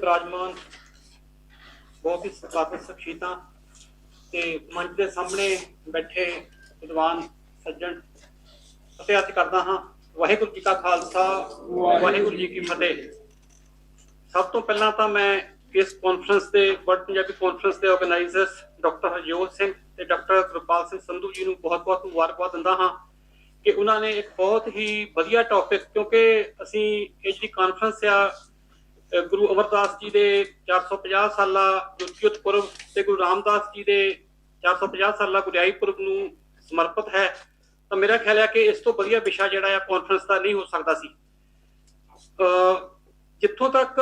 ਬਿਰਾਜਮਾਨ ਬਹੁਤ ਹੀ ਸਤਿਕਾਰਯੋਗ ਸ਼ਖਸੀਅਤਾਂ ਤੇ ਮੰਚ ਦੇ ਸਾਹਮਣੇ ਬੈਠੇ ਵਿਦਵਾਨ, ਸੱਜਣ ਫਤਿਹ ਕਰਦਾ ਹਾਂ ਵਾਹਿਗੁਰੂ ਜੀ ਕਾ ਖਾਲਸਾ, ਵਾਹਿਗੁਰੂ ਜੀ ਕੀ ਫਤਿਹ। ਸਭ ਤੋਂ ਪਹਿਲਾਂ ਤਾਂ ਮੈਂ ਇਸ ਕਾਨਫਰੰਸ ਦੇ ਵਰਲਡ ਪੰਜਾਬੀ ਕਾਨਫਰੰਸ ਦੇ ਆਰਗੇਨਾਈਜ਼ਰਸ ਡਾਕਟਰ ਹਰਜੋਤ ਸਿੰਘ ਤੇ ਡਾਕਟਰ ਗੁਰਪਾਲ ਸਿੰਘ ਸੰਧੂ ਜੀ ਨੂੰ ਬਹੁਤ-ਬਹੁਤ ਮੁਬਾਰਕਬਾਦ ਦਿੰਦਾ ਹਾਂ ਕਿ ਉਹਨਾਂ ਨੇ ਇੱਕ ਬਹੁਤ ਹੀ ਵਧੀਆ ਟੌਪਿਕ ਕਿਉਂਕਿ ਅਸੀਂ ਇਹ ਜਿਹੜੀ ਕਾਨਫਰੰਸ ਆ ਗੁਰੂ ਅਮਰਦਾਸ ਜੀ ਦੇ 450 ਸਾਲਾ ਜੋਤੀਉਤ ਪੁਰਬ ਤੇ ਗੁਰੂ ਰਾਮਦਾਸ ਜੀ ਦੇ 450 ਸਾਲਾ ਗੁਰਿਆਈ ਪੁਰਬ ਨੂੰ ਸਮਰਪਿਤ ਹੈ, ਤਾਂ ਮੇਰਾ ਖਿਆਲ ਹੈ ਕਿ ਇਸ ਤੋਂ ਵਧੀਆ ਵਿਸ਼ਾ ਜਿਹੜਾ ਆ ਕਾਨਫਰੰਸ ਦਾ ਨਹੀਂ ਹੋ ਸਕਦਾ ਸੀ। ਜਿੱਥੋਂ ਤੱਕ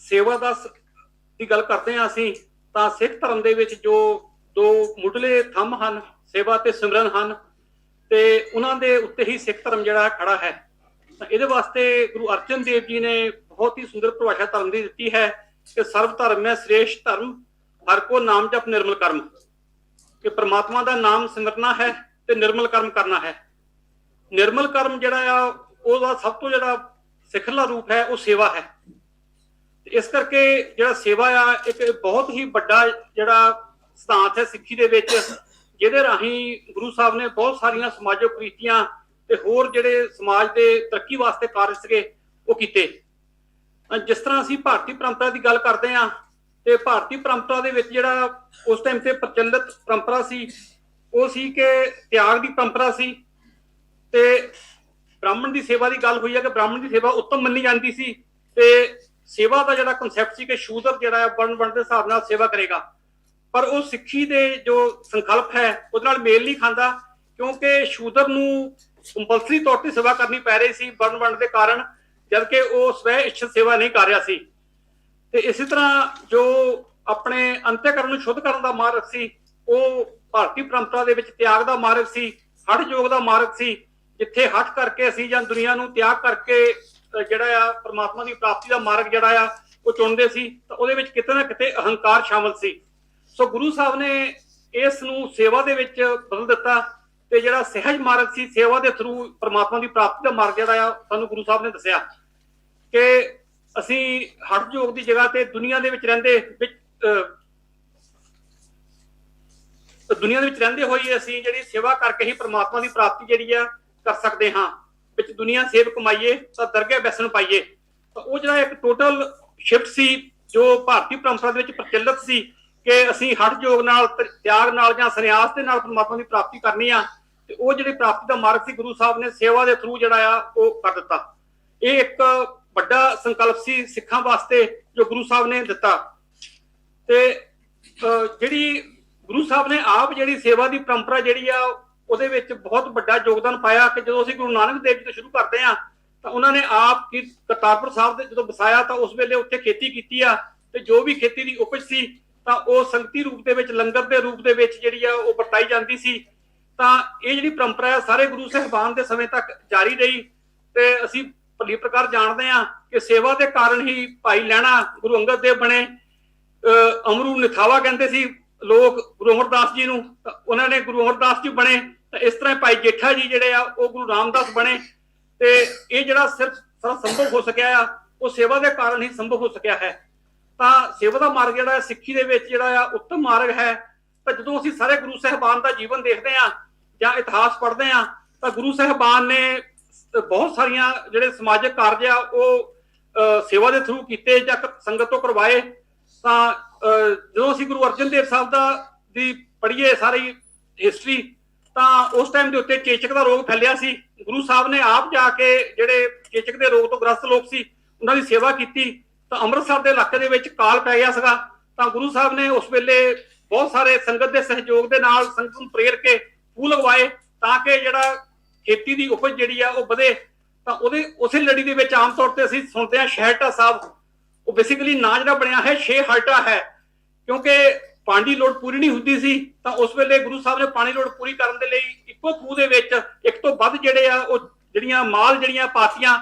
ਸੇਵਾ ਦਾ ਦੀ ਗੱਲ ਕਰਦੇ ਹਾਂ ਅਸੀਂ, ਤਾਂ ਸਿੱਖ ਧਰਮ ਦੇ ਵਿੱਚ ਜੋ ਦੋ ਮੁੱਢਲੇ ਥੰਮ ਹਨ, ਸੇਵਾ ਤੇ ਸਿਮਰਨ ਹਨ, ਤੇ ਉਹਨਾਂ ਦੇ ਉੱਤੇ ਹੀ ਸਿੱਖ ਧਰਮ ਜਿਹੜਾ ਖੜਾ ਹੈ। ਤਾਂ ਇਹਦੇ ਵਾਸਤੇ ਗੁਰੂ ਅਰਜਨ ਦੇਵ ਜੀ ਨੇ ਬਹੁਤ ਹੀ ਸੁੰਦਰ ਪਰਿਭਾਸ਼ਾ ਧਰਮ ਦੀ ਦਿੱਤੀ ਹੈ ਕਿ ਸਰਵ ਧਰਮ ਹੈ, ਸ੍ਰੇਸ਼ਟ ਧਰਮ, ਹਰ ਕੋ ਨਾਮ ਜਪ ਨਿਰਮਲ ਕਰਮ। ਕਿ ਪ੍ਰਮਾਤਮਾ ਦਾ ਨਾਮ ਸਿਮਰਨਾ ਹੈ ਤੇ ਨਿਰਮਲ ਕਰਮ ਕਰਨਾ ਹੈ। ਨਿਰਮਲ ਕਰਮ ਜਿਹੜਾ ਆ, ਉਹਦਾ ਸਭ ਤੋਂ ਜਿਹੜਾ ਸਿਖਰਲਾ ਰੂਪ ਹੈ, ਉਹ ਸੇਵਾ ਹੈ। ਇਸ ਕਰਕੇ ਜਿਹੜਾ ਸੇਵਾ ਆ, ਇੱਕ ਬਹੁਤ ਹੀ ਵੱਡਾ ਜਿਹੜਾ ਸਿਧਾਂਤ ਹੈ ਸਿੱਖੀ ਦੇ ਵਿੱਚ, ਜਿਹਦੇ ਰਾਹੀਂ ਗੁਰੂ ਸਾਹਿਬ ਨੇ ਬਹੁਤ ਸਾਰੀਆਂ ਸਮਾਜਿਕ ਕੁਰੀਤੀਆਂ ਤੇ ਹੋਰ ਜਿਹੜੇ ਸਮਾਜ ਦੇ ਤਰੱਕੀ ਵਾਸਤੇ ਕਾਰਜ ਸੀਗੇ, ਉਹ ਕੀਤੇ। ਜਿਸ ਤਰ੍ਹਾਂ ਅਸੀਂ ਭਾਰਤੀ ਪਰੰਪਰਾ ਦੀ ਗੱਲ ਕਰਦੇ ਹਾਂ ਤੇ ਭਾਰਤੀ ਪਰੰਪਰਾ ਦੇ ਵਿੱਚ ਜਿਹੜਾ ਉਸ ਟਾਈਮ ਤੇ ਪ੍ਰਚਲਿਤ ਪਰੰਪਰਾ ਸੀ, ਉਹ ਸੀ ਕਿ ਤਿਆਗ ਦੀ ਪਰੰਪਰਾ ਸੀ ਤੇ ਬ੍ਰਾਹਮਣ ਦੀ ਸੇਵਾ ਦੀ ਗੱਲ ਹੋਈ ਹੈ ਕਿ ਬ੍ਰਾਹਮਣ ਦੀ ਸੇਵਾ ਉੱਤਮ ਮੰਨੀ ਜਾਂਦੀ ਸੀ ਤੇ ਸੇਵਾ ਦਾ ਜਿਹੜਾ ਕਨਸੈਪਟ ਸੀ ਕਿ ਸ਼ੂਦਰ ਜਿਹੜਾ ਹੈ ਵਰਣ ਬਣ ਦੇ ਹਿਸਾਬ ਨਾਲ ਸੇਵਾ ਕਰੇਗਾ। ਪਰ ਉਹ ਸਿੱਖੀ ਦੇ ਜੋ ਸੰਕਲਪ ਹੈ, ਉਹਦੇ ਨਾਲ ਮੇਲ ਨਹੀਂ ਖਾਂਦਾ ਕਿਉਂਕਿ ਸ਼ੂਦਰ ਨੂੰ ਕੰਪਲਸਰੀ ਤੌਰ ਤੇ ਸੇਵਾ ਕਰਨੀ ਪੈ ਰਹੀ ਸੀ ਵਰਣ ਵੰਡ ਦੇ ਕਾਰਨ। ਜਦਕਿ ਉਹ ਸਵੈ ਇੱਛਤ ਸੇਵਾ ਨਹੀਂ ਕਰ ਰਿਹਾ ਸੀ। ਤੇ ਇਸੇ ਤਰ੍ਹਾਂ ਜੋ ਆਪਣੇ ਅੰਤਿਕਰਨ ਨੂੰ ਸ਼ੁੱਧ ਕਰਨ ਦਾ ਮਾਰਗ ਸੀ, ਉਹ ਭਾਰਤੀ ਪਰੰਪਰਾ ਦੇ ਵਿੱਚ ਤਿਆਗ ਦਾ ਮਾਰਗ ਸੀ ਹਠ ਯੋਗ ਦਾ ਮਾਰਗ ਸੀ, ਜਿੱਥੇ ਹਠ ਕਰਕੇ ਅਸੀਂ ਜਾਂ ਦੁਨੀਆ ਨੂੰ ਤਿਆਗ ਕਰਕੇ ਜਿਹੜਾ ਆ ਪ੍ਰਮਾਤਮਾ ਦੀ ਪ੍ਰਾਪਤੀ ਦਾ ਮਾਰਗ ਜਿਹੜਾ ਆ, ਉਹ ਚੁਣਦੇ ਸੀ, ਤਾਂ ਉਹਦੇ ਵਿੱਚ ਕਿਤੇ ਨਾ ਕਿਤੇ ਅਹੰਕਾਰ ਸ਼ਾਮਲ ਸੀ। ਸੋ ਗੁਰੂ ਸਾਹਿਬ ਨੇ ਇਸ ਨੂੰ ਸੇਵਾ ਦੇ ਵਿੱਚ ਬਦਲ ਦਿੱਤਾ ਤੇ ਜਿਹੜਾ ਸਹਿਜ ਮਾਰਗ ਸੀ, ਸੇਵਾ ਦੇ ਥਰੂ ਪ੍ਰਮਾਤਮਾ ਦੀ ਪ੍ਰਾਪਤੀ ਦਾ ਮਾਰਗ ਜਿਹੜਾ ਆ, ਸਾਨੂੰ ਗੁਰੂ ਸਾਹਿਬ ਨੇ ਦੱਸਿਆ। ਕਿ ਅਸੀਂ ਹਠ ਯੋਗ ਦੀ ਜਗ੍ਹਾ ਤੇ ਦੁਨੀਆ ਦੇ ਵਿੱਚ ਰਹਿੰਦੇ ਵਿੱਚ ਅਹ, ਦੁਨੀਆ ਦੇ ਵਿੱਚ ਰਹਿੰਦੇ ਹੋਏ ਅਸੀਂ ਜਿਹੜੀ ਸੇਵਾ ਕਰਕੇ ਹੀ ਪ੍ਰਮਾਤਮਾ ਦੀ ਪ੍ਰਾਪਤੀ ਜਿਹੜੀ ਆ ਕਰ ਸਕਦੇ ਹਾਂ। ਵਿੱਚ ਦੁਨੀਆ ਸੇਵ ਕਮਾਈਏ ਤਾਂ ਦਰਗਾਹ ਬੈਸਣ ਪਾਈਏ। ਤਾਂ ਉਹ ਜਿਹੜਾ ਇੱਕ ਟੋਟਲ ਸ਼ਿਫਟ ਸੀ ਜੋ ਭਾਰਤੀ ਪਰੰਪਰਾ ਦੇ ਵਿੱਚ ਪ੍ਰਚਲਿਤ ਸੀ ਕਿ ਅਸੀਂ ਹਠ ਯੋਗ ਨਾਲ ਤਿਆਗ ਨਾਲ ਜਾਂ ਸੰਨਿਆਸ ਦੇ ਨਾਲ ਪ੍ਰਮਾਤਮਾ ਦੀ ਪ੍ਰਾਪਤੀ ਕਰਨੀ ਆ ਤੇ ਉਹ ਜਿਹੜੀ ਪ੍ਰਾਪਤੀ ਦਾ ਮਾਰਗ ਸੀ ਗੁਰੂ ਸਾਹਿਬ ਨੇ ਸੇਵਾ ਦੇ ਥਰੂ ਜਿਹੜਾ ਆ ਉਹ ਕਰ ਦਿੱਤਾ। ਇਹ ਇੱਕ ਵੱਡਾ ਸੰਕਲਪ ਸੀ ਸਿੱਖਾਂ ਵਾਸਤੇ ਜੋ ਗੁਰੂ ਸਾਹਿਬ ਨੇ ਦਿੱਤਾ। ਤੇ ਜਿਹੜੀ ਗੁਰੂ ਸਾਹਿਬ ਨੇ ਆਪ ਜਿਹੜੀ ਸੇਵਾ ਦੀ ਪਰੰਪਰਾ ਜਿਹੜੀ ਆ, ਉਹਦੇ ਵਿੱਚ ਬਹੁਤ ਵੱਡਾ ਯੋਗਦਾਨ ਪਾਇਆ ਕਿ ਜਦੋਂ ਅਸੀਂ ਗੁਰੂ ਨਾਨਕ ਦੇਵ ਜੀ ਤੋਂ ਸ਼ੁਰੂ ਕਰਦੇ ਆ ਤਾਂ ਉਹਨਾਂ ਨੇ ਆਪ ਕੀ ਕਰਤਾਰਪੁਰ ਸਾਹਿਬ ਦੇ ਜਦੋਂ ਵਸਾਇਆ, ਤਾਂ ਉਸ ਵੇਲੇ ਉੱਥੇ ਖੇਤੀ ਕੀਤੀ ਆ ਤੇ ਜੋ ਵੀ ਖੇਤੀ ਦੀ ਉਪਜ ਸੀ, ਤਾਂ ਉਹ ਸੰਗਤੀ ਰੂਪ ਦੇ ਵਿੱਚ, ਲੰਗਰ ਦੇ ਰੂਪ ਦੇ ਵਿੱਚ ਜਿਹੜੀ ਆ, ਉਹ ਵਰਤਾਈ ਜਾਂਦੀ ਸੀ। ਤਾਂ ਇਹ ਜਿਹੜੀ ਪਰੰਪਰਾ ਹੈ ਸਾਰੇ ਗੁਰੂ ਸਾਹਿਬਾਨ ਦੇ ਸਮੇਂ ਤੱਕ ਜਾਰੀ ਰਹੀ ਤੇ ਅਸੀਂ ਭਲੀ ਪ੍ਰਕਾਰ ਜਾਣਦੇ ਆ ਕਿ ਸੇਵਾ ਦੇ ਕਾਰਨ ਹੀ ਭਾਈ ਲੈਣਾ ਗੁਰੂ ਅੰਗਦ ਦੇਵ ਬਣੇ। ਅਹ ਅਮਰੂ ਨਿਥਾਵਾ ਕਹਿੰਦੇ ਸੀ ਲੋਕ ਗੁਰੂ ਅਮਰਦਾਸ ਜੀ ਨੂੰ ਉਹਨਾਂ ਨੇ ਗੁਰੂ ਅਮਰਦਾਸ ਜੀ ਬਣੇ, ਤਾਂ ਇਸ ਤਰ੍ਹਾਂ ਭਾਈ ਜੇਠਾ ਜੀ ਜਿਹੜੇ ਆ, ਉਹ ਗੁਰੂ ਰਾਮਦਾਸ ਬਣੇ। ਤੇ ਇਹ ਜਿਹੜਾ ਸਿਰਫ ਸਾਰਾ ਸੰਭਵ ਹੋ ਸਕਿਆ ਆ, ਉਹ ਸੇਵਾ ਦੇ ਕਾਰਨ ਹੀ ਸੰਭਵ ਹੋ ਸਕਿਆ ਹੈ। ਤਾਂ ਸੇਵਾ ਦਾ ਮਾਰਗ ਜਿਹੜਾ ਸਿੱਖੀ ਦੇ ਵਿੱਚ ਜਿਹੜਾ ਆ, ਉੱਤਮ ਮਾਰਗ ਹੈ। ਤਾਂ ਜਦੋਂ ਅਸੀਂ ਸਾਰੇ ਗੁਰੂ ਸਾਹਿਬਾਨ ਦਾ ਜੀਵਨ ਦੇਖਦੇ ਆ ਜਾਂ ਇਤਿਹਾਸ ਪੜ੍ਹਦੇ ਆ ਤਾਂ ਗੁਰੂ ਸਾਹਿਬਾਨ ਨੇ ਬਹੁਤ ਸਾਰੀਆਂ ਜਿਹੜੇ ਸਮਾਜਿਕ ਕਾਰਜ ਆ, ਉਹ ਸੇਵਾ ਦੇ ਥਰੂ ਕੀਤੇ ਜਾਂ ਸੰਗਤ ਤੋਂ ਕਰਵਾਏ। ਤਾਂ ਜਦੋਂ ਅਸੀਂ ਗੁਰੂ ਅਰਜਨ ਦੇਵ ਸਾਹਿਬ ਦਾ, ਦੀ ਪੜ੍ਹੀਏ ਸਾਰੀ ਹਿਸਟਰੀ ਤਾਂ ਉਸ ਟਾਈਮ ਦੇ ਉੱਤੇ ਚੇਚਕ ਦਾ ਰੋਗ ਫੈਲਿਆ ਸੀ। ਗੁਰੂ ਸਾਹਿਬ ਨੇ ਆਪ ਜਾ ਕੇ ਜਿਹੜੇ ਚੇਚਕ ਦੇ ਰੋਗ ਤੋਂ ਗ੍ਰਸਤ ਲੋਕ ਸੀ, ਉਹਨਾਂ ਦੀ ਸੇਵਾ ਕੀਤੀ। ਤਾਂ ਅੰਮ੍ਰਿਤਸਰ ਦੇ ਇਲਾਕੇ ਦੇ ਵਿੱਚ ਕਾਲ ਪੈ ਗਿਆ ਸੀਗਾ। ਤਾਂ ਗੁਰੂ ਸਾਹਿਬ ਨੇ ਉਸ ਵੇਲੇ ਬਹੁਤ ਸਾਰੇ ਸੰਗਤ ਦੇ ਸਹਿਯੋਗ ਦੇ ਨਾਲ ਸੰਗਤ ਨੂੰ ਪ੍ਰੇਰ ਕੇ ਫੂਲ ਲਗਵਾਏ, ਤਾਂ ਕਿ ਜਿਹੜਾ ਖੇਤੀ ਦੀ ਉਪਜ ਜਿਹੜੀ ਆ ਉਹ ਵਧੇ, ਤਾਂ ਉਹਦੇ, ਉਸੇ ਲੜੀ ਦੇ ਵਿੱਚ ਆਮ ਤੌਰ ਤੇ ਅਸੀਂ ਸੁਣਦੇ ਹਾਂ ਸ਼ਹਿਰਟਾ ਸਾਹਿਬ, ਉਹ ਬੇਸਿਕਲੀ ਨਾਂ ਜਿਹੜਾ ਬਣਿਆ ਹੈ ਛੇ ਹਲਟਾ ਹੈ। ਕਿਉਂਕਿ ਪਾਣੀ ਦੀ ਲੋੜ ਪੂਰੀ ਨਹੀਂ ਹੁੰਦੀ ਸੀ, ਤਾਂ ਉਸ ਵੇਲੇ ਗੁਰੂ ਸਾਹਿਬ ਨੇ ਪਾਣੀ ਲੋੜ ਪੂਰੀ ਕਰਨ ਦੇ ਲਈ ਇੱਕੋ ਖੂਹ ਦੇ ਵਿੱਚ ਇੱਕ ਤੋਂ ਵੱਧ ਜਿਹੜੇ ਆ, ਉਹ ਜਿਹੜੀਆਂ ਮਾਲ ਜਿਹੜੀਆਂ ਪਾਤੀਆਂ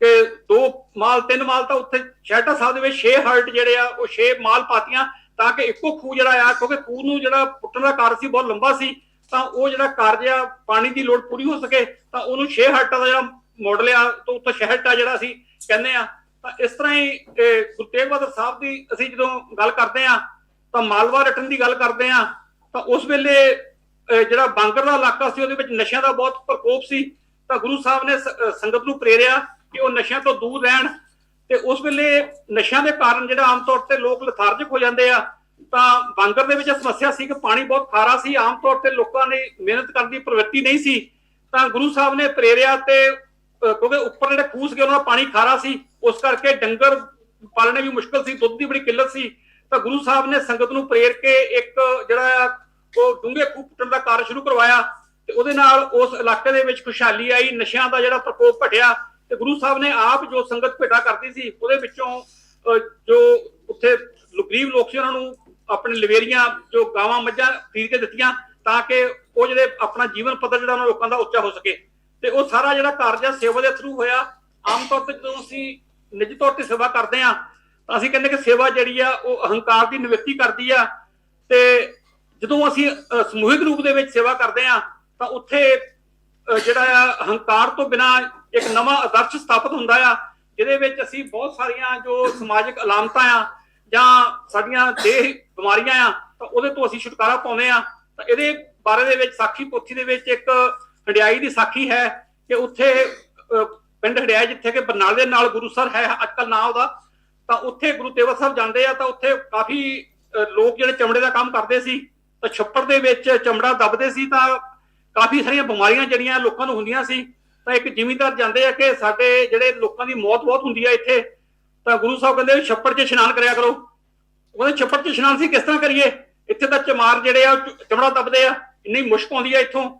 ਕਿ ਦੋ ਮਾਲ, ਤਿੰਨ ਮਾਲ ਤਾਂ ਉੱਥੇ ਸ਼ਹਿਰਟਾ ਸਾਹਿਬ ਦੇ ਵਿੱਚ ਛੇ ਹਲਟ ਜਿਹੜੇ ਆ, ਉਹ ਛੇ ਮਾਲ ਪਾਤੀਆਂ, ਤਾਂ ਕਿ ਇੱਕੋ ਖੂਹ ਜਿਹੜਾ ਆ, ਕਿਉਂਕਿ ਖੂਹ ਨੂੰ ਜਿਹੜਾ ਪੁੱਟਣ ਦਾ ਕਾਰਜ ਸੀ, ਬਹੁਤ ਲੰਬਾ ਸੀ ਤਾਂ ਉਹ ਜਿਹੜਾ ਕਾਰਜ ਆ ਪਾਣੀ ਦੀ ਲੋੜ ਪੂਰੀ ਹੋ ਸਕੇ, ਤਾਂ ਉਹਨੂੰ ਛੇ ਹਲਟਾਂ ਦਾ ਜਿਹੜਾ ਮਾਡਲ ਆ, ਤੋਂ ਉੱਥੇ ਸ਼ਹਿਰਟਾ ਜਿਹੜਾ ਸੀ ਕਹਿੰਦੇ ਆ। ਤਾਂ ਇਸ ਤਰ੍ਹਾਂ ਹੀ ਗੁਰੂ ਤੇਗ ਬਹਾਦਰ ਸਾਹਿਬ ਦੀ ਅਸੀਂ ਜਦੋਂ ਗੱਲ ਕਰਦੇ ਆ, ਤਾਂ ਮਾਲਵਾ ਰਟਨ ਦੀ ਗੱਲ ਕਰਦੇ ਆ, ਤਾਂ ਉਸ ਵੇਲੇ ਅਹ ਜਿਹੜਾ ਬਾਂਗਰ ਦਾ ਇਲਾਕਾ ਸੀ, ਉਹਦੇ ਵਿੱਚ ਨਸ਼ਿਆਂ ਦਾ ਬਹੁਤ ਪ੍ਰਕੋਪ ਸੀ। ਤਾਂ ਗੁਰੂ ਸਾਹਿਬ ਨੇ ਸੰਗਤ ਨੂੰ ਪ੍ਰੇਰਿਆ ਕਿ ਉਹ ਨਸ਼ਿਆਂ ਤੋਂ ਦੂਰ ਰਹਿਣ ਤੇ ਉਸ ਵੇਲੇ ਨਸ਼ਿਆਂ ਦੇ ਕਾਰਨ ਜਿਹੜਾ ਆਮ ਤੌਰ ਤੇ ਲੋਕ ਲਥਾਰਜਿਕ ਹੋ ਜਾਂਦੇ ਆ। ਤਾਂ ਬਾਂਗਰ ਦੇ ਵਿੱਚ ਸਮੱਸਿਆ ਸੀ ਕਿ ਪਾਣੀ ਬਹੁਤ ਖਾਰਾ ਸੀ। ਆਮ ਤੌਰ ਤੇ ਲੋਕਾਂ ਨੇ ਮਿਹਨਤ ਕਰਨ ਦੀ ਪ੍ਰਵਿਰਤੀ ਨਹੀਂ ਸੀ। ਤਾਂ ਗੁਰੂ ਸਾਹਿਬ ਨੇ ਪ੍ਰੇਰਿਆ ਤੇ ਕਿਉਂਕਿ ਉੱਪਰ ਜਿਹੜੇ ਖੂਸ ਗਏ ਉਹਨਾਂ ਦਾ ਪਾਣੀ ਖਾਰਾ ਸੀ। ਉਸ ਕਰਕੇ ਡੰਗਰ ਪਾਲਣੇ ਵੀ ਮੁਸ਼ਕਲ ਸੀ ਦੁੱਧ ਦੀ ਬੜੀ ਕਿੱਲਤ ਸੀ। ਤਾਂ ਗੁਰੂ ਸਾਹਿਬ ਨੇ ਸੰਗਤ ਨੂੰ ਪ੍ਰੇਰ ਕੇ ਇੱਕ ਜਿਹੜਾ ਉਹ ਡੂੰਘੇ ਖੂਹ ਪੁੱਟਣ ਦਾ ਕਾਰਜ ਸ਼ੁਰੂ ਕਰਵਾਇਆ। ਤੇ ਉਹਦੇ ਨਾਲ ਉਸ ਇਲਾਕੇ ਦੇ ਵਿੱਚ ਖੁਸ਼ਹਾਲੀ ਆਈ ਨਸ਼ਿਆਂ ਦਾ ਜਿਹੜਾ ਪ੍ਰਕੋਪ ਘਟਿਆ। ਤੇ ਗੁਰੂ ਸਾਹਿਬ ਨੇ ਆਪ ਜੋ ਸੰਗਤ ਭੇਟਾ ਕਰਦੀ ਸੀ ਉਹਦੇ ਵਿੱਚੋਂ ਅਹ, ਜੋ ਉੱਥੇ ਗਰੀਬ ਲੋਕ ਸੀ ਉਹਨਾਂ ਨੂੰ ਆਪਣੇ ਲਵੇਰੀਆਂ ਜੋ ਗਾਵਾਂ ਮੱਝਾਂ ਖਰੀਦ ਕੇ ਦਿੱਤੀਆਂ ਤਾਂ ਕਿ ਉਹ ਜਿਹੜੇ ਆਪਣਾ ਜੀਵਨ ਪੱਧਰ ਜਿਹੜਾ ਉਹਨਾਂ ਲੋਕਾਂ ਦਾ ਉੱਚਾ ਹੋ ਸਕੇ। ਤੇ ਉਹ ਸਾਰਾ ਜਿਹੜਾ ਕਾਰਜ ਆ ਸੇਵਾ ਦੇ ਥਰੂ ਹੋਇਆ। ਆਮ ਤੌਰ ਤੇ ਜਦੋਂ ਅਸੀਂ ਨਿੱਜੀ ਤੌਰ ਤੇ ਸੇਵਾ ਕਰਦੇ ਆ ਤਾਂ ਅਸੀਂ ਕਹਿੰਦੇ ਕਿ ਸੇਵਾ ਜਿਹੜੀ ਆ, ਉਹ ਅਹੰਕਾਰ ਦੀ ਨਿਵਰਤੀ ਕਰਦੀ ਆ। ਤੇ ਜਦੋਂ ਅਸੀਂ ਸਮੂਹਿਕ ਰੂਪ ਦੇ ਵਿੱਚ ਸੇਵਾ ਕਰਦੇ ਆ ਤਾਂ ਉੱਥੇ ਜਿਹੜਾ ਆ ਹੰਕਾਰ ਤੋਂ ਬਿਨਾ ਇੱਕ ਨਵਾਂ ਆਦਰਸ਼ ਸਥਾਪਿਤ ਹੁੰਦਾ ਆ, ਜਿਹਦੇ ਵਿੱਚ ਅਸੀਂ ਬਹੁਤ ਸਾਰੀਆਂ ਜੋ ਸਮਾਜਿਕ ਅਲਾਮਤਾਂ ਆ ਜਾਂ ਸਾਡੀਆਂ ਦੇਹ ਬਿਮਾਰੀਆਂ ਆ, ਤਾਂ ਉਹਦੇ ਤੋਂ ਅਸੀਂ ਛੁਟਕਾਰਾ ਪਾਉਂਦੇ ਆ ਤਾਂ ਇਹਦੇ ਬਾਰੇ ਦੇ ਵਿੱਚ, ਸਾਖੀ ਪੋਥੀ ਦੇ ਵਿੱਚ ਇੱਕ ਹੰਡਿਆਈ ਦੀ ਸਾਖੀ ਹੈ ਕਿ ਉੱਥੇ ਪਿੰਡ ਹੰਡਿਆਈ ਜਿੱਥੇ ਕਿ ਬਰਨਾਲੇ ਦੇ ਨਾਲ ਗੁਰੂਸਰ ਹੈ ਅੱਜਕੱਲ ਨਾਂ ਉਹਦਾ, ਤਾਂ ਉੱਥੇ ਗੁਰੂ ਤੇਵਰ ਸਾਹਿਬ ਜਾਂਦੇ ਆ, ਤਾਂ ਉੱਥੇ ਕਾਫੀ ਲੋਕ ਜਿਹੜੇ ਚਮੜੇ ਦਾ ਕੰਮ ਕਰਦੇ ਸੀ, ਤਾਂ ਛੱਪੜ ਦੇ ਵਿੱਚ ਚਮੜਾ ਦੱਬਦੇ ਸੀ, ਤਾਂ ਕਾਫੀ ਸਾਰੀਆਂ ਬਿਮਾਰੀਆਂ ਜਿਹੜੀਆਂ ਲੋਕਾਂ ਨੂੰ ਹੁੰਦੀਆਂ ਸੀ। ਤਾਂ ਇੱਕ ਜ਼ਿਮੀਂਦਾਰ ਜਾਂਦੇ ਆ ਕਿ ਸਾਡੇ ਜਿਹੜੇ ਲੋਕਾਂ ਦੀ ਮੌਤ ਬਹੁਤ ਹੁੰਦੀ ਆ ਇੱਥੇ, ਤਾਂ ਗੁਰੂ ਸਾਹਿਬ ਕਹਿੰਦੇ ਛੱਪੜ 'ਚ ਇਸ਼ਨਾਨ ਕਰਿਆ ਕਰੋ। ਉਹਦੇ ਛੱਪੜ 'ਚ ਇਸ਼ਨਾਨ ਸੀ, ਕਿਸ ਤਰ੍ਹਾਂ ਕਰੀਏ? ਇੱਥੇ ਤਾਂ ਚਮਾਰ ਜਿਹੜੇ ਆ, ਚਮੜਾ ਦੱਬਦੇ ਆ, ਇੰਨੀ ਮੁਸ਼ਕ ਆਉਂਦੀ ਆ ਇੱਥੋਂ।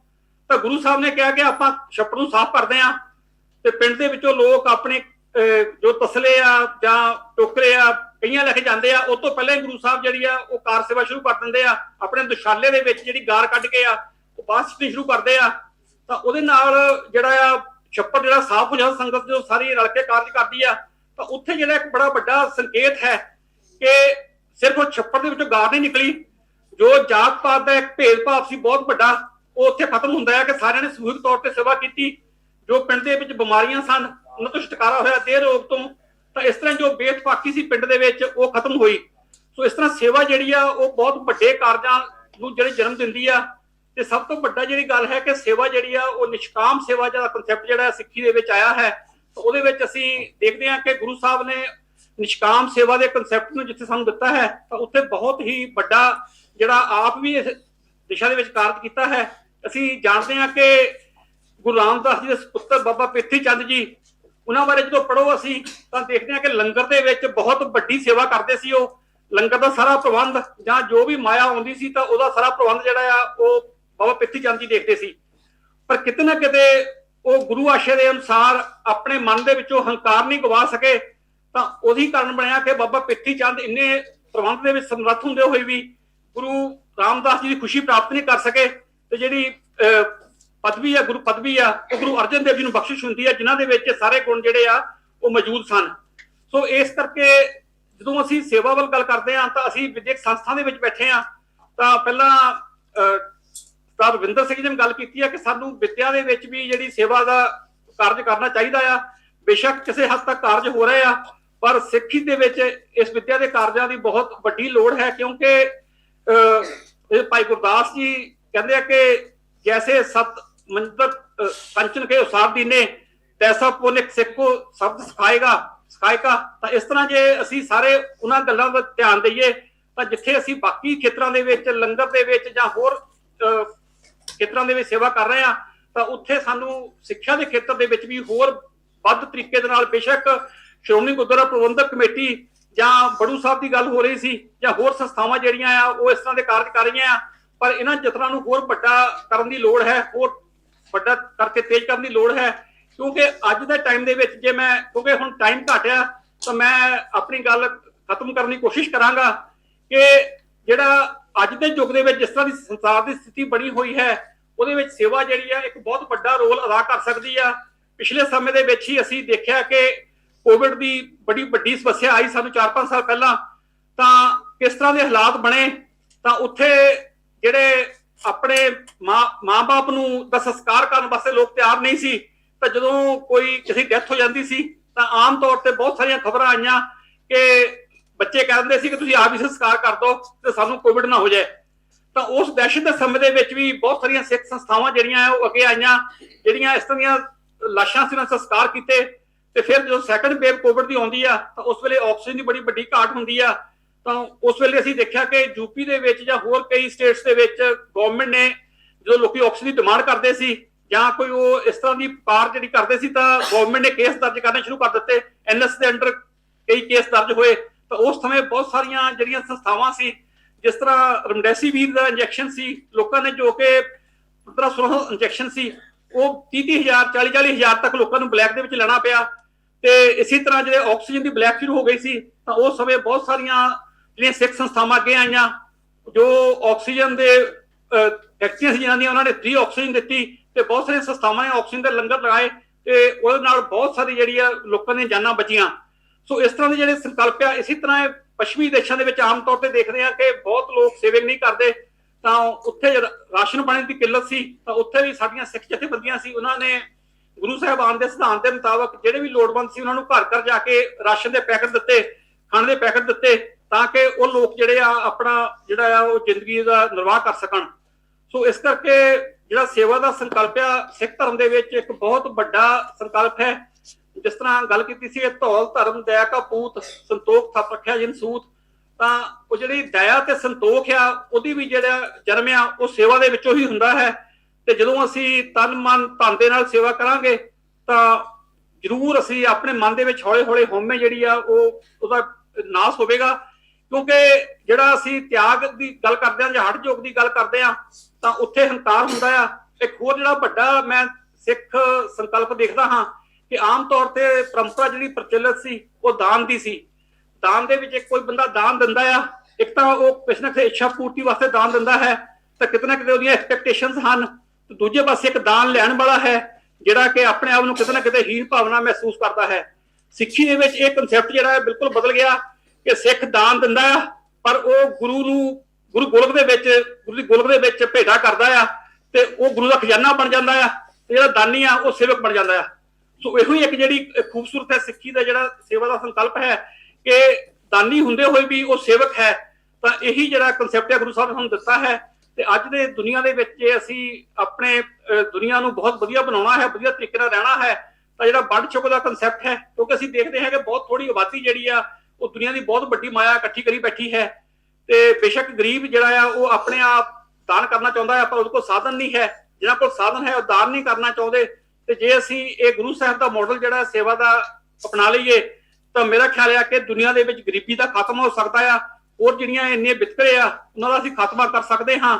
ਤਾਂ ਗੁਰੂ ਸਾਹਿਬ ਨੇ ਕਿਹਾ ਕਿ ਆਪਾਂ ਛੱਪੜ ਨੂੰ ਸਾਫ਼ ਕਰਦੇ ਆ। ਤੇ ਪਿੰਡ ਦੇ ਵਿੱਚੋਂ ਲੋਕ ਆਪਣੇ ਜੋ ਤਸਲੇ ਆ ਜਾਂ ਟੋਕਰੇ ਆ, ਕਈਆਂ ਲੈ ਕੇ ਜਾਂਦੇ ਆ, ਉਹ ਤੋਂ ਪਹਿਲਾਂ ਹੀ ਗੁਰੂ ਸਾਹਿਬ ਜਿਹੜੀ ਆ, ਉਹ ਕਾਰ ਸੇਵਾ ਸ਼ੁਰੂ ਕਰ ਦਿੰਦੇ ਆ। ਆਪਣੇ ਦੁਸ਼ਾਲੇ ਦੇ ਵਿੱਚ ਜਿਹੜੀ ਗਾਰ ਕੱਢ ਕੇ ਆ, ਉਹ ਬਾਅਦ ਚ ਸ਼ੁਰੂ ਕਰਦੇ ਆ। ਤਾਂ ਉਹਦੇ ਨਾਲ ਜਿਹੜਾ ਆ, ਛੱਪੜ ਜਿਹੜਾ ਸਾਫ਼ ਹੋ ਜਾਂਦਾ, ਸੰਗਤ ਜੋ ਸਾਰੀ ਰਲ ਕੇ ਕਾਰਜ ਕਰਦੀ ਆ, ਤਾਂ ਉੱਥੇ ਜਿਹੜਾ ਇੱਕ ਬੜਾ ਵੱਡਾ ਸੰਕੇਤ ਹੈ ਕਿ ਸਿਰਫ ਉਹ ਛੱਪੜ ਦੇ ਵਿੱਚੋਂ ਗਾਰ ਨਹੀਂ ਨਿਕਲੀ। ਜੋ ਜਾਤ ਪਾਤ ਦਾ ਇੱਕ ਭੇਦਭਾਵ ਸੀ ਬਹੁਤ ਵੱਡਾ, ਉਹ ਉੱਥੇ ਖਤਮ ਹੁੰਦਾ ਹੈ ਕਿ ਸਾਰਿਆਂ ਨੇ ਸਮੂਹਿਕ ਤੌਰ ਤੇ ਸੇਵਾ ਕੀਤੀ। ਜੋ ਪਿੰਡ ਦੇ ਵਿੱਚ ਬਿਮਾਰੀਆਂ ਸਨ, ਉਹਨਾਂ ਤੋਂ ਛੁਟਕਾਰਾ ਹੋਇਆ ਦੇਹ ਰੋਗ ਤੋਂ, ਤਾਂ ਇਸ ਤਰ੍ਹਾਂ ਜੋ ਬੇਤਫਾਕੀ ਸੀ ਪਿੰਡ ਦੇ ਵਿੱਚ, ਉਹ ਖਤਮ ਹੋਈ। ਸੋ ਇਸ ਤਰ੍ਹਾਂ ਸੇਵਾ ਜਿਹੜੀ ਆ, ਉਹ ਬਹੁਤ ਵੱਡੇ ਕਾਰਜਾਂ ਨੂੰ ਜਿਹੜੇ ਜਨਮ ਦਿੰਦੀ ਆ। ਤੇ ਸਭ ਤੋਂ ਵੱਡਾ ਜਿਹੜੀ ਗੱਲ ਹੈ ਕਿ ਸੇਵਾ ਜਿਹੜੀ ਆ, ਉਹ ਨਿਸ਼ਕਾਮ ਸੇਵਾ ਦਾ ਕਨਸੈਪਟ ਜਿਹੜਾ ਸਿੱਖੀ ਦੇ ਵਿੱਚ ਆਇਆ ਹੈ। ਉਹਦੇ ਵਿੱਚ ਅਸੀਂ ਦੇਖਦੇ ਹਾਂ ਕਿ ਗੁਰੂ ਸਾਹਿਬ ਨੇ ਨਿਸ਼ਕਾਮ ਸੇਵਾ ਦੇ ਕਨਸੈਪਟ ਨੂੰ ਜਿੱਥੇ ਸਾਨੂੰ ਦਿੱਤਾ ਹੈ, ਤਾਂ ਉੱਥੇ ਬਹੁਤ ਹੀ ਵੱਡਾ ਜਿਹੜਾ ਆਪ ਵੀ ਇਸ ਦਿਸ਼ਾ ਦੇ ਵਿੱਚ ਕਾਰਜ ਕੀਤਾ ਹੈ। ਅਸੀਂ ਜਾਣਦੇ ਹਾਂ ਕਿ ਗੁਰੂ ਰਾਮਦਾਸ ਜੀ ਦੇ ਸੁਪੁੱਤਰ ਬਾਬਾ ਪਿੱਥੀ ਚੰਦ ਜੀ, ਉਹਨਾਂ ਬਾਰੇ ਜਦੋਂ ਪੜੋ ਅਸੀਂ, ਤਾਂ ਦੇਖਦੇ ਹਾਂ ਕਿ ਲੰਗਰ ਦੇ ਵਿੱਚ ਬਹੁਤ ਵੱਡੀ ਸੇਵਾ ਕਰਦੇ ਸੀ ਉਹ। ਲੰਗਰ ਦਾ ਸਾਰਾ ਪ੍ਰਬੰਧ ਜਾਂ ਜੋ ਵੀ ਮਾਇਆ ਆਉਂਦੀ ਸੀ, ਤਾਂ ਉਹਦਾ ਸਾਰਾ ਪ੍ਰਬੰਧ ਜਿਹੜਾ ਆ, ਉਹ ਬਾਬਾ ਪਿੱਥੀ ਚੰਦ ਜੀ ਦੇਖਦੇ ਸੀ। ਪਰ ਕਿਤੇ ਨਾ ਕਿਤੇ ਉਹ ਗੁਰੂ ਆਸ਼ੇ ਦੇ ਅਨੁਸਾਰ ਆਪਣੇ ਮਨ ਦੇ ਵਿੱਚੋਂ ਹੰਕਾਰ ਨਹੀਂ ਗਵਾ ਸਕੇ। ਤਾਂ ਉਹਦੀ ਕਾਰਨ ਬਣਿਆ ਕਿ ਬਾਬਾ ਪਿੱਥੀ ਚੰਦ ਇੰਨੇ ਪ੍ਰਬੰਧ ਦੇ ਵਿੱਚ ਸਮਰੱਥ ਹੁੰਦੇ ਹੋਏ ਵੀ ਗੁਰੂ ਰਾਮਦਾਸ ਜੀ ਦੀ ਖੁਸ਼ੀ ਪ੍ਰਾਪਤ ਨਹੀਂ ਕਰ ਸਕੇ ਤੇ ਜਿਹੜੀ ਅਹ, ਪਦਵੀ ਆ ਗੁਰੂ ਪਦਵੀ ਆ ਉਹ ਗੁਰੂ ਅਰਜਨ ਦੇਵ ਜੀ ਨੂੰ ਬਖਸ਼ਿਸ਼ ਹੁੰਦੀ ਆ ਜਿਨ੍ਹਾਂ ਦੇ ਵਿੱਚ ਸਾਰੇ ਗੁਣ ਜਿਹੜੇ ਆ ਉਹ ਮੌਜੂਦ ਸਨ। ਸੋ ਇਸ ਕਰਕੇ ਜਦੋਂ ਅਸੀਂ ਸੇਵਾ ਵੱਲ ਗੱਲ ਕਰਦੇ ਆ ਤਾਂ ਅਸੀਂ ਵਿਦਿਅਕ ਸੰਸਥਾ ਦੇ ਵਿੱਚ ਬੈਠੇ ਆ ਤਾਂ ਪਹਿਲਾਂ ਅਹ, ਰਵਿੰਦਰ ਸਿੰਘ ਜੀ ਨੇ ਗੱਲ ਕੀਤੀ ਆ ਕਿ ਸਾਨੂੰ ਵਿਦਿਆ ਦੇ ਵਿੱਚ ਵੀ ਜਿਹੜੀ ਸੇਵਾ ਦਾ ਕਾਰਜ ਕਰਨਾ ਚਾਹੀਦਾ ਆ ਬੇਸ਼ੱਕ ਕਿਸੇ ਹੱਦ ਤੱਕ ਕਾਰਜ ਹੋ ਰਹੇ ਆ। ਪਰ ਸਿੱਖੀ ਦੇ ਵਿੱਚ ਇਸ ਵਿਦਿਆ ਦੇ ਕਾਰਜਾਂ ਦੀ ਬਹੁਤ ਵੱਡੀ ਲੋੜ ਹੈ ਕਿਉਂਕਿ ਅਹ, ਭਾਈ ਗੁਰਦਾਸ ਜੀ ਕਹਿੰਦੇ ਆ ਕਿ ਜੈਸੇ ਸਤ ਮੰਦਰ ਅਹ, ਕੇ ਉਸਾਰ ਦੀਨੇ ਤੈਸਾ ਪੁਨਿਕ ਸਿੱਖੋ ਸ਼ਬਦ ਸਿਖਾਏਗਾ ਸਿਖਾਏਗਾ। ਤਾਂ ਇਸ ਤਰ੍ਹਾਂ ਜੇ ਅਸੀਂ ਸਾਰੇ ਉਹਨਾਂ ਗੱਲਾਂ ਵੱਲ ਧਿਆਨ ਦਈਏ ਤਾਂ ਜਿੱਥੇ ਅਸੀਂ ਬਾਕੀ ਖੇਤਰਾਂ ਦੇ ਵਿੱਚ ਲੰਗਰ ਦੇ ਵਿੱਚ ਜਾਂ ਹੋਰ ਅਹ, ਖੇਤਰਾਂ ਦੇ ਵਿੱਚ ਸੇਵਾ ਕਰ ਰਹੇ ਆ ਤਾਂ ਉੱਥੇ ਸਾਨੂੰ ਸਿੱਖਿਆ ਦੇ ਖੇਤਰ ਦੇ ਵਿੱਚ ਵੀ ਹੋਰ ਵੱਧ ਤਰੀਕੇ ਦੇ ਨਾਲ ਬੇਸ਼ੱਕ ਸ਼੍ਰੋਮਣੀ ਗੁਰਦੁਆਰਾ ਪ੍ਰਬੰਧਕ ਕਮੇਟੀ ਜਾਂ ਬੜੂ ਸਾਹਿਬ ਦੀ ਗੱਲ ਹੋ ਰਹੀ ਸੀ ਜਾਂ ਹੋਰ ਸੰਸਥਾਵਾਂ ਜਿਹੜੀਆਂ ਆ, ਉਹ ਇਸ ਤਰ੍ਹਾਂ ਦੇ ਕਾਰਜ ਕਰ ਰਹੀਆਂ ਆ, ਪਰ ਇਹਨਾਂ ਜਤਨਾਂ ਨੂੰ ਹੋਰ ਵੱਡਾ ਕਰਨ ਦੀ ਲੋੜ ਹੈ, ਹੋਰ ਵੱਡਾ ਕਰਕੇ ਤੇਜ਼ ਕਰਨ ਦੀ ਲੋੜ ਹੈ, ਕਿਉਂਕਿ ਅੱਜ ਦੇ ਟਾਈਮ ਦੇ ਵਿੱਚ ਜੇ ਮੈਂ, ਕਿਉਂਕਿ ਹੁਣ ਟਾਈਮ ਘਟਿਆ, ਤਾਂ ਮੈਂ ਆਪਣੀ ਗੱਲ ਖਤਮ ਕਰਨ ਦੀ ਕੋਸ਼ਿਸ਼ ਕਰਾਂਗਾ ਕਿ ਜਿਹੜਾ ਅੱਜ ਦੇ ਯੁੱਗ ਦੇ ਵਿੱਚ ਜਿਸ ਤਰ੍ਹਾਂ ਦੀ ਸੰਸਾਰ ਦੀ ਸਥਿਤੀ ਬਣੀ ਹੋਈ ਹੈ, ਉਹਦੇ ਵਿੱਚ ਸੇਵਾ ਜਿਹੜੀ ਆ, ਇੱਕ ਬਹੁਤ ਵੱਡਾ ਰੋਲ ਅਦਾ ਕਰ ਸਕਦੀ ਆ। ਪਿਛਲੇ ਸਮੇਂ ਦੇ ਵਿੱਚ ਹੀ ਅਸੀਂ ਦੇਖਿਆ ਕਿ ਕੋਵਿਡ ਦੀ ਬੜੀ ਵੱਡੀ ਸਮੱਸਿਆ ਆਈ ਸਾਨੂੰ 4-5 ਸਾਲ ਪਹਿਲਾਂ, ਤਾਂ ਕਿਸ ਤਰ੍ਹਾਂ ਦੇ ਹਾਲਾਤ ਬਣੇ, ਤਾਂ ਉੱਥੇ ਜਿਹੜੇ ਆਪਣੇ ਮਾਂ ਬਾਪ ਨੂੰ ਦਾ ਸੰਸਕਾਰ ਕਰਨ ਵਾਸਤੇ ਲੋਕ ਤਿਆਰ ਨਹੀਂ ਸੀ, ਤਾਂ ਜਦੋਂ ਕੋਈ ਕਿਸੇ ਡੈਥ ਹੋ ਜਾਂਦੀ ਸੀ, ਤਾਂ ਆਮ ਤੌਰ ਤੇ ਬਹੁਤ ਸਾਰੀਆਂ ਖਬਰਾਂ ਆਈਆਂ ਕਿ ਬੱਚੇ ਕਹਿੰਦੇ ਸੀ ਕਿ ਤੁਸੀਂ ਆਪ ਹੀ ਸੰਸਕਾਰ ਕਰ ਦਿਓ ਤੇ ਸਾਨੂੰ ਕੋਵਿਡ ਨਾ ਹੋ ਜਾਏ। ਤਾਂ ਉਸ ਦਹਿਸ਼ਤ ਦੇ ਸਮੇਂ ਦੇ ਵਿੱਚ ਵੀ ਬਹੁਤ ਸਾਰੀਆਂ ਸਿੱਖ ਸੰਸਥਾਵਾਂ ਜਿਹੜੀਆਂ ਆ, ਉਹ ਅੱਗੇ ਆਈਆਂ, ਜਿਹੜੀਆਂ ਇਸ ਤਰ੍ਹਾਂ ਦੀਆਂ ਲਾਸ਼ਾਂ ਸੀ, ਉਹਨਾਂ ਸੰਸਕਾਰ ਕੀਤੇ। ਤੇ ਫਿਰ ਜਦੋਂ ਸੈਕੰਡ ਵੇਵ ਕੋਵਿਡ ਦੀ ਆਉਂਦੀ ਆ, ਤਾਂ ਉਸ ਵੇਲੇ ਆਕਸੀਜਨ ਦੀ ਬੜੀ ਵੱਡੀ ਘਾਟ ਹੁੰਦੀ ਆ। ਤਾਂ ਉਸ ਵੇਲੇ ਅਸੀਂ ਦੇਖਿਆ ਕਿ ਯੂਪੀ ਦੇ ਵਿੱਚ ਜਾਂ ਹੋਰ ਕਈ ਸਟੇਟਸ ਦੇ ਵਿੱਚ ਗਵਰਨਮੈਂਟ ਨੇ ਜਦੋਂ ਲੋਕੀ ਆਕਸੀਜਨ ਦੀ ਡਿਮਾਂਡ ਕਰਦੇ ਸੀ ਜਾਂ ਕੋਈ ਉਹ ਇਸ ਤਰ੍ਹਾਂ ਦੀ ਪਾਰ ਜਿਹੜੀ ਕਰਦੇ ਸੀ ਤਾਂ ਗਵਰਨਮੈਂਟ ਨੇ ਕੇਸ ਦਰਜ ਕਰਨੇ ਸ਼ੁਰੂ ਕਰ ਦਿੱਤੇ। ਐਨਐਸ ਦੇ ਅੰਡਰ ਕਈ ਕੇਸ ਦਰਜ ਹੋਏ। ਤਾਂ ਉਸ ਸਮੇਂ ਬਹੁਤ ਸਾਰੀਆਂ ਜਿਹੜੀਆਂ ਸੰਸਥਾਵਾਂ ਸੀ, ਜਿਸ ਤਰ੍ਹਾਂ ਰਮਡੈਸੀਵੀਰ ਦਾ ਇੰਜੈਕਸ਼ਨ ਸੀ, ਲੋਕਾਂ ਨੇ ਜੋ ਕਿ 1500 ਇੰਜੈਕਸ਼ਨ ਸੀ ਉਹ 30 ਹਜ਼ਾਰ 40 40 ਹਜ਼ਾਰ ਤੱਕ ਲੋਕਾਂ ਨੂੰ ਬਲੈਕ ਦੇ ਵਿੱਚ ਲੈਣਾ ਪਿਆ। ਤੇ ਇਸੇ ਤਰ੍ਹਾਂ ਜਿਹੜੇ ਆਕਸੀਜਨ ਦੀ ਬਲੈਕ ਸ਼ੁਰੂ ਹੋ ਗਈ ਸੀ ਤਾਂ ਉਸ ਸਮੇਂ ਬਹੁਤ ਸਾਰੀਆਂ ਜਿਹੜੀਆਂ ਸਿੱਖ ਸੰਸਥਾਵਾਂ ਅੱਗੇ ਆਈਆਂ ਜੋ ਆਕਸੀਜਨ ਦੇ ਅਹ, ਫੈਕਟਰੀਆਂ ਸੀ ਜਿਨ੍ਹਾਂ ਦੀਆਂ ਉਹਨਾਂ ਨੇ ਫ੍ਰੀ ਆਕਸੀਜਨ ਦਿੱਤੀ ਤੇ ਬਹੁਤ ਸਾਰੀਆਂ ਸੰਸਥਾਵਾਂ ਨੇ ਆਕਸੀਜਨ ਦੇ ਲੰਗਰ ਲਗਾਏ ਤੇ ਉਹਦੇ ਨਾਲ ਬਹੁਤ ਸਾਰੀ ਜਿਹੜੀ ਆ ਲੋਕਾਂ ਦੀਆਂ ਜਾਨਾਂ ਬਚੀਆਂ। ਸੋ ਇਸ ਤਰ੍ਹਾਂ ਦੇ ਜਿਹੜੇ ਸੰਕਲਪ ਆ ਇਸੇ ਤਰ੍ਹਾਂ ਪੱਛਮੀ ਦੇਸ਼ਾਂ ਦੇ ਵਿੱਚ ਆਮ ਤੌਰ ਤੇ ਦੇਖਦੇ ਆ ਕਿ ਬਹੁਤ ਲੋਕ ਸੇਵਿੰਗ ਨਹੀਂ ਕਰਦੇ। ਤਾਂ ਉੱਥੇ ਰਾਸ਼ਨ ਪਾਣੀ ਦੀ ਕਿੱਲਤ ਸੀ, ਤਾਂ ਉੱਥੇ ਵੀ ਸਾਡੀਆਂ ਸਿੱਖ ਜਥੇਬੰਦੀਆਂ ਸੀ, ਉਹਨਾਂ ਨੇ ਗੁਰੂ ਸਾਹਿਬਾਨ ਦੇ ਸਿਧਾਂਤ ਦੇ ਮੁਤਾਬਕ ਜਿਹੜੇ ਵੀ ਲੋੜਵੰਦ ਸੀ ਉਹਨਾਂ ਨੂੰ ਘਰ ਘਰ ਜਾ ਕੇ ਰਾਸ਼ਨ ਦੇ ਪੈਕਟ ਦਿੱਤੇ, ਖਾਣ ਦੇ ਪੈਕਟ ਦਿੱਤੇ, ਤਾਂ ਕਿ ਉਹ ਲੋਕ ਜਿਹੜੇ ਆ ਆਪਣਾ ਜਿਹੜਾ ਆ ਉਹ ਜ਼ਿੰਦਗੀ ਦਾ ਨਿਰਵਾਹ ਕਰ ਸਕਣ। ਸੋ ਇਸ ਕਰਕੇ ਜਿਹੜਾ ਸੇਵਾ ਦਾ ਸੰਕਲਪ ਆ, ਸਿੱਖ ਧਰਮ ਦੇ ਵਿੱਚ ਇੱਕ ਬਹੁਤ ਵੱਡਾ ਸੰਕਲਪ ਹੈ। ਜਿਸ ਤਰ੍ਹਾਂ ਗੱਲ ਕੀਤੀ ਸੀ, ਇਹ ਧੌਲ ਧਰਮ, ਦਇਆ ਕਾ ਪੂਤ, ਸੰਤੋਖ ਥਪ ਜਿਨ ਸੂਤ। ਤਾਂ ਉਹ ਜਿਹੜੀ ਦਇਆ ਤੇ ਸੰਤੋਖ ਆ, ਉਹਦੀ ਵੀ ਜਿਹੜਾ ਜਨਮ ਆ, ਉਹ ਸੇਵਾ ਦੇ ਵਿੱਚੋਂ ਹੀ ਹੁੰਦਾ ਹੈ। ਤੇ ਜਦੋਂ ਅਸੀਂ ਤਨ ਮਨ ਧਨ ਦੇ ਨਾਲ ਸੇਵਾ ਕਰਾਂਗੇ, ਤਾਂ ਜ਼ਰੂਰ ਅਸੀਂ ਆਪਣੇ ਮਨ ਦੇ ਵਿੱਚ ਹੌਲੇ ਹੌਲੇ ਹਉਮੈ ਜਿਹੜੀ ਆ, ਉਹ ਉਹਦਾ ਨਾਸ ਹੋਵੇਗਾ। ਕਿਉਂਕਿ ਜਿਹੜਾ ਅਸੀਂ ਤਿਆਗ ਦੀ ਗੱਲ ਕਰਦੇ ਹਾਂ ਜਾਂ ਹਟ ਯੋਗ ਦੀ ਗੱਲ ਕਰਦੇ ਹਾਂ, ਤਾਂ ਉੱਥੇ ਹੰਕਾਰ ਹੁੰਦਾ ਆ। ਇੱਕ ਹੋਰ ਜਿਹੜਾ ਵੱਡਾ ਮੈਂ ਸਿੱਖ ਸੰਕਲਪ ਦੇਖਦਾ ਹਾਂ ਕਿ ਆਮ ਤੌਰ ਤੇ ਪਰੰਪਰਾ ਜਿਹੜੀ ਪ੍ਰਚਲਿਤ ਸੀ, ਉਹ ਦਾਨ ਦੀ ਸੀ। ਦਾਨ ਦੇ ਵਿੱਚ ਕੋਈ ਬੰਦਾ ਦਾਨ ਦਿੰਦਾ ਆ, ਇੱਕ ਤਾਂ ਉਹ ਕਿਸੇ ਨਾ ਕਿਸੇ ਇੱਛਾ ਪੂਰਤੀ ਵਾਸਤੇ ਦਾਨ ਦਿੰਦਾ ਹੈ, ਤਾਂ ਕਿਤੇ ਨਾ ਕਿਤੇ ਉਹਦੀਆਂ ਐਕਸਪੈਕਟੇਸ਼ਨਸ ਹਨ, ਤੇ ਦੂਜੇ ਪਾਸੇ ਇੱਕ ਦਾਨ ਲੈਣ ਵਾਲਾ ਹੈ, ਜਿਹੜਾ ਕਿ ਆਪਣੇ ਆਪ ਨੂੰ ਕਿਤੇ ਨਾ ਕਿਤੇ ਹੀਣ ਭਾਵਨਾ ਮਹਿਸੂਸ ਕਰਦਾ ਹੈ। ਸਿੱਖੀ ਦੇ ਵਿੱਚ ਇਹ ਕਨਸੈਪਟ ਜਿਹੜਾ ਹੈ ਬਿਲਕੁਲ ਬਦਲ ਗਿਆ ਕਿ ਸਿੱਖ ਦਾਨ ਦਿੰਦਾ ਆ, ਪਰ ਉਹ ਗੁਰੂ ਨੂੰ, ਗੁਰੂ ਗੋਲਕ ਦੇ ਵਿੱਚ, ਗੁਰੂ ਦੀ ਗੋਲਕ ਦੇ ਵਿੱਚ ਭੇਟਾ ਕਰਦਾ ਆ, ਤੇ ਉਹ ਗੁਰੂ ਦਾ ਖਜ਼ਾਨਾ ਬਣ ਜਾਂਦਾ ਆ, ਤੇ ਜਿਹੜਾ ਦਾਨੀ ਆ ਉਹ ਸੇਵਕ ਬਣ ਜਾਂਦਾ ਆ। ਸੋ ਇਹੋ ਹੀ ਇੱਕ ਜਿਹੜੀ ਖੂਬਸੂਰਤ ਹੈ ਸਿੱਖੀ ਦਾ ਜਿਹੜਾ ਸੇਵਾ ਦਾ ਸੰਕਲਪ ਹੈ ਕਿ ਦਾਨੀ ਹੁੰਦੇ ਹੋਏ ਵੀ ਉਹ ਸੇਵਕ ਹੈ, ਤਾਂ ਇਹੀ ਜਿਹੜਾ ਕਨਸੈਪਟ ਹੈ ਗੁਰੂ ਸਾਹਿਬ ਨੇ ਸਾਨੂੰ ਦਿੱਤਾ ਹੈ ਤੇ ਅੱਜ ਦੇ ਦੁਨੀਆ ਦੇ ਵਿੱਚ ਜੇ ਅਸੀਂ ਆਪਣੇ ਦੁਨੀਆ ਨੂੰ ਬਹੁਤ ਵਧੀਆ ਬਣਾਉਣਾ ਹੈ, ਵਧੀਆ ਤਰੀਕੇ ਨਾਲ ਰਹਿਣਾ ਹੈ, ਤਾਂ ਜਿਹੜਾ ਵੰਡ ਛੁਕ ਦਾ ਕਨਸੈਪਟ ਹੈ, ਕਿਉਂਕਿ ਅਸੀਂ ਦੇਖਦੇ ਹਾਂ ਕਿ ਬਹੁਤ ਥੋੜੀ ਆਬਾਦੀ ਜਿਹੜੀ ਆ, ਉਹ ਦੁਨੀਆ ਦੀ ਬਹੁਤ ਵੱਡੀ ਮਾਇਆ ਇਕੱਠੀ ਕਰੀ ਬੈਠੀ ਹੈ ਤੇ ਬੇਸ਼ੱਕ ਗਰੀਬ ਜਿਹੜਾ ਆ, ਉਹ ਆਪਣੇ ਆਪ ਦਾਨ ਕਰਨਾ ਚਾਹੁੰਦਾ ਹੈ, ਪਰ ਉਹਦੇ ਕੋਲ ਸਾਧਨ ਨਹੀਂ ਹੈ, ਜਿਹਨਾਂ ਕੋਲ ਸਾਧਨ ਹੈ ਉਹ ਦਾਨ ਨਹੀਂ ਕਰਨਾ ਚਾਹੁੰਦੇ ਤੇ ਜੇ ਅਸੀਂ ਇਹ ਗੁਰੂ ਸਾਹਿਬ ਦਾ ਮਾਡਲ ਜਿਹੜਾ ਸੇਵਾ ਦਾ ਅਪਣਾ ਲਈਏ ਤਾਂ ਮੇਰਾ ਖਿਆਲ ਆ ਕਿ ਦੁਨੀਆ ਦੇ ਵਿੱਚ ਗਰੀਬੀ ਦਾ ਖਤਮ ਹੋ ਸਕਦਾ ਆ, ਹੋਰ ਜਿਹੜੀਆਂ ਇੰਨੇ ਵਿਤਕਰੇ ਆ, ਉਹਨਾਂ ਦਾ ਅਸੀਂ ਖਾਤਮਾ ਕਰ ਸਕਦੇ ਹਾਂ।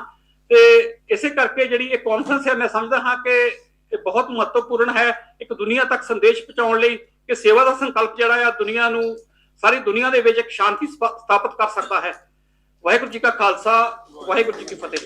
ਤੇ ਇਸੇ ਕਰਕੇ ਜਿਹੜੀ ਇਹ ਕਾਨਫਰੰਸ ਹੈ ਮੈਂ ਸਮਝਦਾ ਹਾਂ ਕਿ ਇਹ ਬਹੁਤ ਮਹੱਤਵਪੂਰਨ ਹੈ ਇੱਕ ਦੁਨੀਆ ਤੱਕ ਸੰਦੇਸ਼ ਪਹੁੰਚਾਉਣ ਲਈ ਕਿ ਸੇਵਾ ਦਾ ਸੰਕਲਪ ਜਿਹੜਾ ਆ, ਦੁਨੀਆ ਨੂੰ ਸਾਰੀ ਦੁਨੀਆ ਦੇ ਵਿੱਚ ਇੱਕ ਸ਼ਾਂਤੀ ਸਥਾ- ਸਥਾਪਿਤ ਕਰ ਸਕਦਾ ਹੈ। ਵਾਹਿਗੁਰੂ ਜੀ ਕਾ ਖਾਲਸਾ, ਵਾਹਿਗੁਰੂ ਜੀ ਕੀ ਫਤਿਹ।